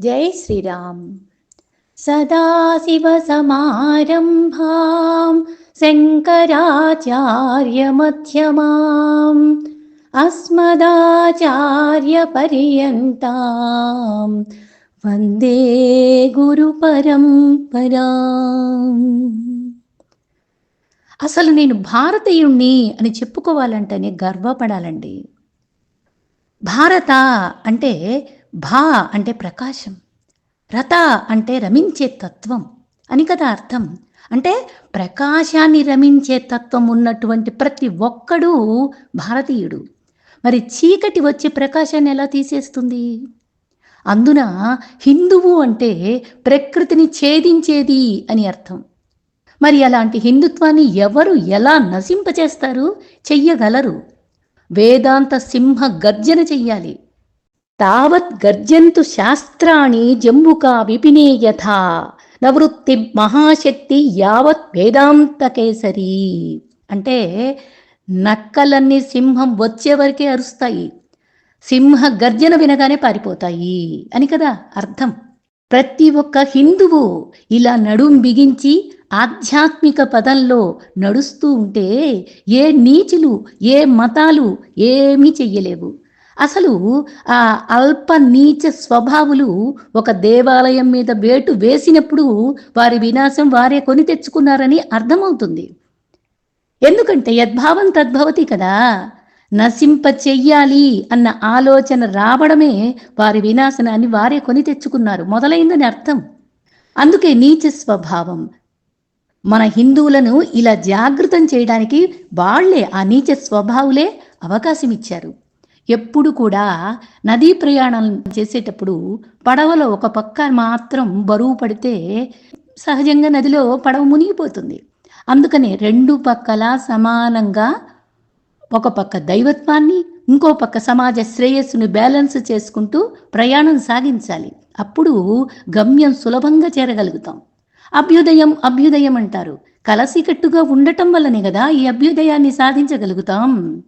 జై శ్రీరామ్. సదాశివసమారంభాం శంకరాచార్యమధ్యమాం అస్మదాచార్యపర్యంతాం వందే గురు పరంపరాం. అసలు నేను భారతీయుణ్ణి అని చెప్పుకోవాలంటేనే గర్వపడాలండి. భారత అంటే భా అంటే ప్రకాశం రత అంటే రమించే తత్వం అని కదా అర్థం. అంటే ప్రకాశాన్ని రమించే తత్వం ఉన్నటువంటి ప్రతి ఒక్కడూ భారతీయుడు. మరి చీకటి వచ్చి ప్రకాశాన్ని ఎలా తీసేస్తుంది? అందున హిందువు అంటే ప్రకృతిని ఛేదించేది అని అర్థం. మరి అలాంటి హిందుత్వాన్ని ఎవరు ఎలా నశింపచేస్తారు? చెయ్యగలరు. వేదాంత సింహ గర్జన చెయ్యాలి. తావత్ గర్జంతు శాస్త్రాణి జంబుకా విపినే యథా నవృత్తి మహాశక్తి యావత్ వేదాంత కేసరి అంటే నక్కలన్నీ సింహం వచ్చే వరకే అరుస్తాయి. సింహ గర్జన వినగానే పారిపోతాయి అని కదా అర్థం. ప్రతి ఒక్క హిందువు ఇలా నడుం బిగించి ఆధ్యాత్మిక పదంలో నడుస్తూ ఉంటే ఏ నీచులు ఏ మతాలు ఏమీ చెయ్యలేవు. అసలు ఆ అల్ప నీచ స్వభావులు ఒక దేవాలయం మీద వేటు వేసినప్పుడు వారి వినాశం వారే కొని తెచ్చుకున్నారని అర్థమవుతుంది. ఎందుకంటే యద్భావం తద్భవతి కదా. నశింప చెయ్యాలి అన్న ఆలోచన రావడమే వారి వినాశనాన్ని వారే కొని తెచ్చుకున్నారు మొదలైందని అర్థం. అందుకే నీచ స్వభావం. మన హిందువులను ఇలా జాగృతం చేయడానికి వాళ్ళే ఆ నీచ స్వభావులే అవకాశం ఇచ్చారు ఎప్పుడు కూడా నదీ ప్రయాణం చేసేటప్పుడు పడవలో ఒక పక్క మాత్రం బరువు పడితే సహజంగా నదిలో పడవ మునిగిపోతుంది. అందుకని రెండు పక్కల సమానంగా ఒక పక్క దైవత్వాన్ని ఇంకో పక్క సమాజ శ్రేయస్సును బ్యాలెన్స్ చేసుకుంటూ ప్రయాణం సాగించాలి. అప్పుడు గమ్యం సులభంగా చేరగలుగుతాం. అభ్యుదయం అభ్యుదయం అంటారు. కలసికట్టుగా ఉండటం వల్లనే కదా ఈ అభ్యుదయాన్ని సాధించగలుగుతాం.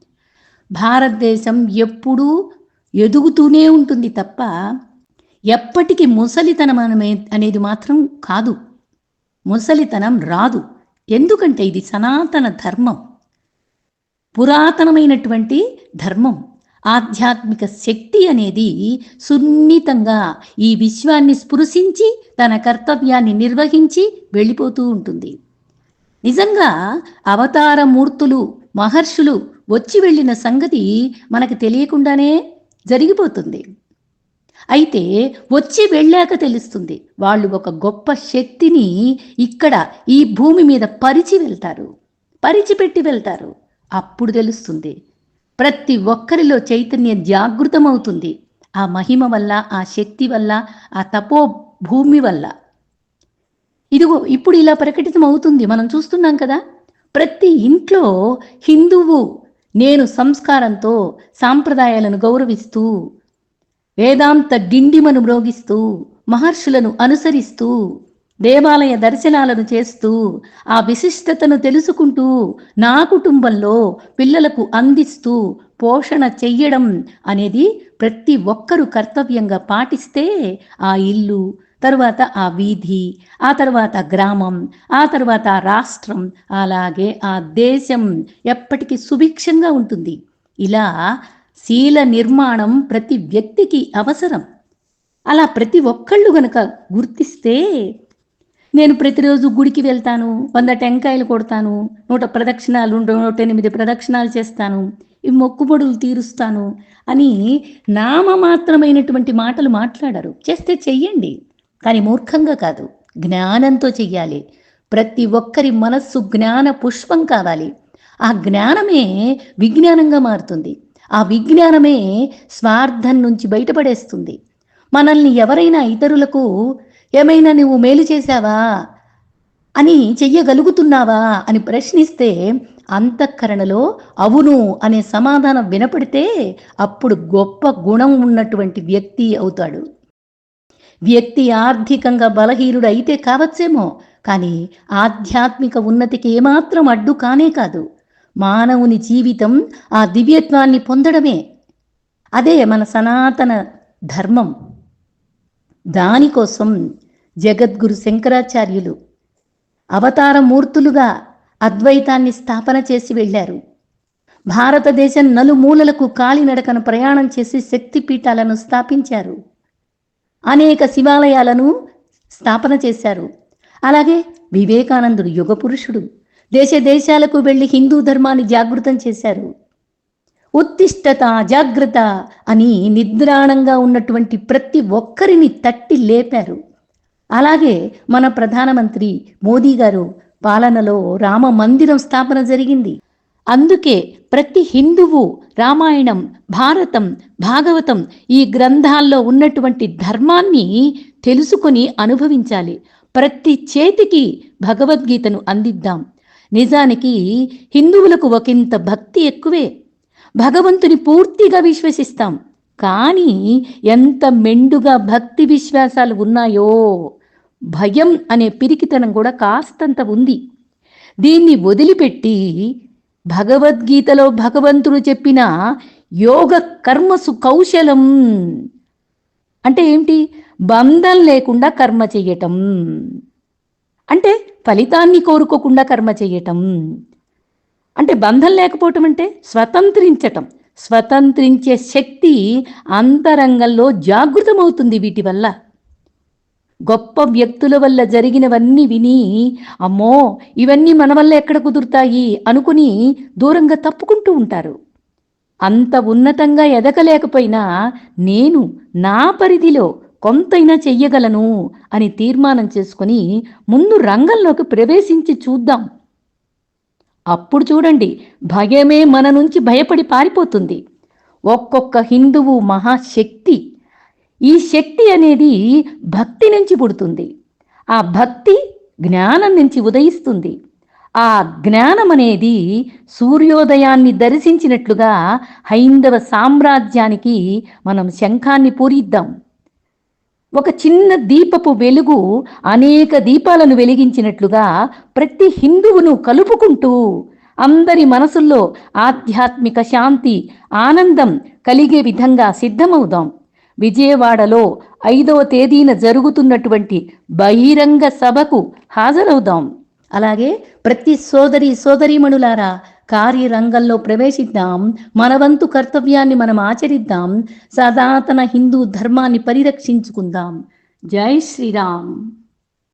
భారతదేశం ఎప్పుడూ ఎదుగుతూనే ఉంటుంది తప్ప ఎప్పటికీ ముసలితనం అనేది మాత్రం కాదు. ముసలితనం రాదు. ఎందుకంటే ఇది సనాతన ధర్మం. పురాతనమైనటువంటి ధర్మం. ఆధ్యాత్మిక శక్తి అనేది సున్నితంగా ఈ విశ్వాన్ని స్పృశించి తన కర్తవ్యాన్ని నిర్వహించి వెళ్ళిపోతూ ఉంటుంది. నిజంగా అవతార మూర్తులు మహర్షులు వచ్చి వెళ్ళిన సంగతి మనకు తెలియకుండానే జరిగిపోతుంది. అయితే వచ్చి వెళ్ళాక తెలుస్తుంది వాళ్ళు ఒక గొప్ప శక్తిని ఇక్కడ ఈ భూమి మీద పరిచి వెళ్తారు పరిచిపెట్టి వెళ్తారు. అప్పుడు తెలుస్తుంది ప్రతి ఒక్కరిలో చైతన్యం జాగృతమవుతుంది ఆ మహిమ వల్ల ఆ శక్తి వల్ల ఆ తపో భూమి వల్ల. ఇదిగో ఇప్పుడు ఇలా ప్రకటితం అవుతుంది మనం చూస్తున్నాం కదా? ప్రతి ఇంట్లో హిందువు నేను సంస్కారంతో సాంప్రదాయాలను గౌరవిస్తూ వేదాంత డిండిమను మ్రోగిస్తూ మహర్షులను అనుసరిస్తూ దేవాలయ దర్శనాలను చేస్తూ ఆ విశిష్టతను తెలుసుకుంటూ నా కుటుంబంలో పిల్లలకు అందిస్తూ పోషణ చెయ్యడం అనేది ప్రతి ఒక్కరూ కర్తవ్యంగా పాటిస్తే ఆ ఇల్లు తరువాత ఆ వీధి ఆ తర్వాత గ్రామం ఆ తర్వాత రాష్ట్రం అలాగే ఆ దేశం ఎప్పటికీ సుభిక్షంగా ఉంటుంది. ఇలా శీల నిర్మాణం ప్రతి వ్యక్తికి అవసరం. అలా ప్రతి ఒక్కళ్ళు గనక గుర్తిస్తే నేను ప్రతిరోజు గుడికి వెళ్తాను వంద టెంకాయలు కొడతాను నూట ప్రదక్షిణాలు నూట ఎనిమిది ప్రదక్షిణాలు చేస్తాను ఈ మొక్కుబడులు తీరుస్తాను అని నామమాత్రమైనటువంటి మాటలు మాట్లాడారు. చేస్తే చెయ్యండి. కానీ మూర్ఖంగా కాదు. జ్ఞానంతో చెయ్యాలి. ప్రతి ఒక్కరి మనస్సు జ్ఞాన పుష్పం కావాలి. ఆ జ్ఞానమే విజ్ఞానంగా మారుతుంది. ఆ విజ్ఞానమే స్వార్థం నుంచి బయటపడేస్తుంది. మనల్ని ఎవరైనా ఇతరులకు ఏమైనా నువ్వు మేలు చేశావా? అని చెయ్యగలుగుతున్నావా? అని ప్రశ్నిస్తే అంతఃకరణలో అవును అనే సమాధానం వినపడితే అప్పుడు గొప్ప గుణం ఉన్నటువంటి వ్యక్తి అవుతాడు. వ్యక్తి ఆర్థికంగా బలహీనుడు అయితే కావచ్చేమో కానీ ఆధ్యాత్మిక ఉన్నతికి ఏమాత్రం అడ్డు కానే కాదు. మానవుని జీవితం ఆ దివ్యత్వాన్ని పొందడమే. అదే మన సనాతన ధర్మం. దానికోసం జగద్గురు శంకరాచార్యులు అవతార మూర్తులుగా అద్వైతాన్ని స్థాపన చేసి వెళ్ళారు. భారతదేశం నలుమూలలకు కాలినడకను ప్రయాణం చేసి శక్తిపీఠాలను స్థాపించారు. అనేక శివాలయాలను స్థాపన చేశారు. అలాగే వివేకానందుడు యుగ పురుషుడు. దేశ దేశాలకు వెళ్ళి హిందూ ధర్మాన్ని జాగృతం చేశారు. ఉత్తిష్టత జాగ్రత్త అని నిద్రాణంగా ఉన్నటువంటి ప్రతి ఒక్కరిని తట్టి లేపారు. అలాగే మన ప్రధానమంత్రి మోదీ గారు పాలనలో రామ మందిరం స్థాపన జరిగింది. అందుకే ప్రతి హిందువు రామాయణం భారతం భాగవతం ఈ గ్రంథాల్లో ఉన్నటువంటి ధర్మాన్ని తెలుసుకొని అనుభవించాలి. ప్రతి చేతికి భగవద్గీతను అందిద్దాం. నిజానికి హిందువులకు ఒకంత భక్తి ఎక్కువే. భగవంతుని పూర్తిగా విశ్వసిస్తాం. కానీ ఎంత మెండుగా భక్తి విశ్వాసాలు ఉన్నాయో! భయం అనే పిరికితనం కూడా కాస్తంత ఉంది. దీన్ని వదిలిపెట్టి భగవద్గీతలో భగవంతుడు చెప్పిన యోగ కర్మసు కౌశలం అంటే ఏంటి? బంధం లేకుండా కర్మ చెయ్యటం అంటే ఫలితాన్ని కోరుకోకుండా కర్మ చెయ్యటం అంటే బంధం లేకపోవటం అంటే స్వతంత్రించటం. స్వతంత్రించే శక్తి అంతరంగంలో జాగృతమవుతుంది వీటి వల్ల. గొప్ప వ్యక్తుల వల్ల జరిగినవన్నీ విని అమ్మో ఇవన్నీ మన వల్ల ఎక్కడ కుదురుతాయి అనుకుని దూరంగా తప్పుకుంటూ ఉంటారు. అంత ఉన్నతంగా ఎదగలేకపోయినా నేను నా పరిధిలో కొంతైనా చెయ్యగలను అని తీర్మానం చేసుకుని ముందు రంగంలోకి ప్రవేశించి చూద్దాం. అప్పుడు చూడండి భయమే మన నుంచి భయపడి పారిపోతుంది. ఒక్కొక్క హిందువు మహాశక్తి ఈ శక్తి అనేది భక్తి నుంచి పుడుతుంది. ఆ భక్తి జ్ఞానం నుంచి ఉదయిస్తుంది. ఆ జ్ఞానం అనేది సూర్యోదయాన్ని దర్శించినట్లుగా హైందవ సామ్రాజ్యానికి మనం శంఖాన్ని పూరిద్దాం. ఒక చిన్న దీపపు వెలుగు అనేక దీపాలను వెలిగించినట్లుగా ప్రతి హిందువును కలుపుకుంటూ అందరి మనసుల్లో ఆధ్యాత్మిక శాంతి ఆనందం కలిగే విధంగా సిద్ధమవుదాం. విజయవాడలో ఐదవ తేదీన జరుగుతున్నటువంటి బహిరంగ సభకు హాజరవుదాం. అలాగే ప్రతి సోదరి సోదరీమణులారా కార్యరంగంలో ప్రవేశిద్దాం. మన వంతు కర్తవ్యాన్ని మనం ఆచరిద్దాం. సదాతన హిందూ ధర్మాన్ని పరిరక్షించుకుందాం. జై శ్రీరామ్.